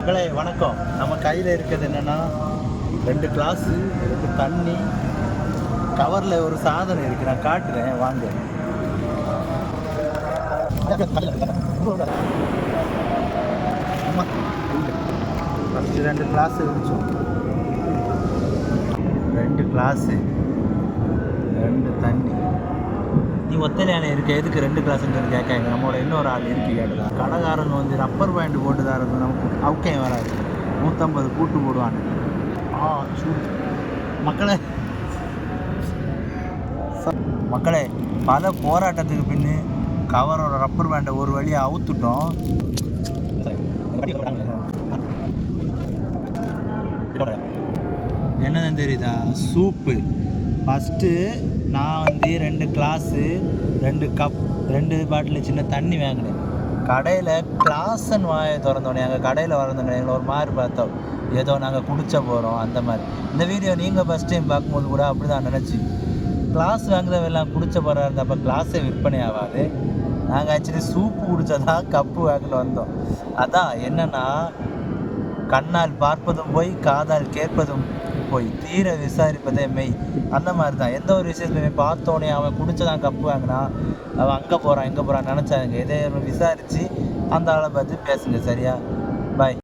மக்களே வணக்கம். நம்ம கையில் இருக்கிறது என்னென்னா ரெண்டு கிளாஸு ரெண்டு தண்ணி. கவரில் ஒரு சாதனம் இருக்குது நான் காட்டுறேன். வாங்க. ஃபஸ்ட்டு ரெண்டு கிளாஸ் இருந்துச்சோம் ரெண்டு கிளாஸு ரெண்டு தண்ணி. நீ ஒத்தலையான இருக்க எதுக்கு ரெண்டு கிளாஸ்ன்றது கேட்காங்க நம்மளோட இன்னொரு ஆள் இருக்கு கேட்டதா? கடைக்காரங்க வந்து ரப்பர் பேண்ட் போட்டு தரது நமக்கு அவுக்கே வராது. நூற்றம்பது கூட்டு போடுவாங்க ஆ சூடு மக்களே. ச- மக்களே பல போராட்டத்துக்கு பின்னு கவரோட ரப்பர் பேண்டை ஒரு வழியாக அவுத்துட்டோம். என்னன்னு தெரியுதா? சூப்பு. ஃபஸ்ட்டு நான் வந்து ரெண்டு கிளாஸு ரெண்டு கப் ரெண்டு பாட்டில் சின்ன தண்ணி வாங்கினேன். கடையில் கிளாஸன் வாயை திறந்தோடனே எங்கள் கடையில் வரந்தோடனே எங்களை ஒரு மாதிரி பார்த்தோம். ஏதோ நாங்கள் குடிச்ச போகிறோம் அந்த மாதிரி. இந்த வீடியோ நீங்கள் ஃபஸ்ட் டைம் பார்க்கும்போது கூட அப்படி தான் நினச்சி. கிளாஸ் வாங்குறவெல்லாம் குடிச்ச போகிறா இருந்தப்போ கிளாஸே விற்பனை ஆகாது. நாங்கள் ஆக்சுவலி சூப்பு குடிச்சதான் கப்பு வாங்கிட்டு வந்தோம். அதான் என்னென்னா கண்ணால் பார்ப்பதும் போய் காதால் கேட்பதும் போய் தீர விசாரிப்பதே மெய். அந்த மாதிரி தான் எந்த ஒரு விஷயத்துலையுமே பார்த்தோன்னே அவன் குடிச்சதான் கப்பு வாங்கினா அவன் அங்கே போகிறான் இங்கே போகிறான் நினச்சாங்க. எதே விசாரித்து அந்த ஆளை பார்த்து பேசுங்க சரியா? பாய்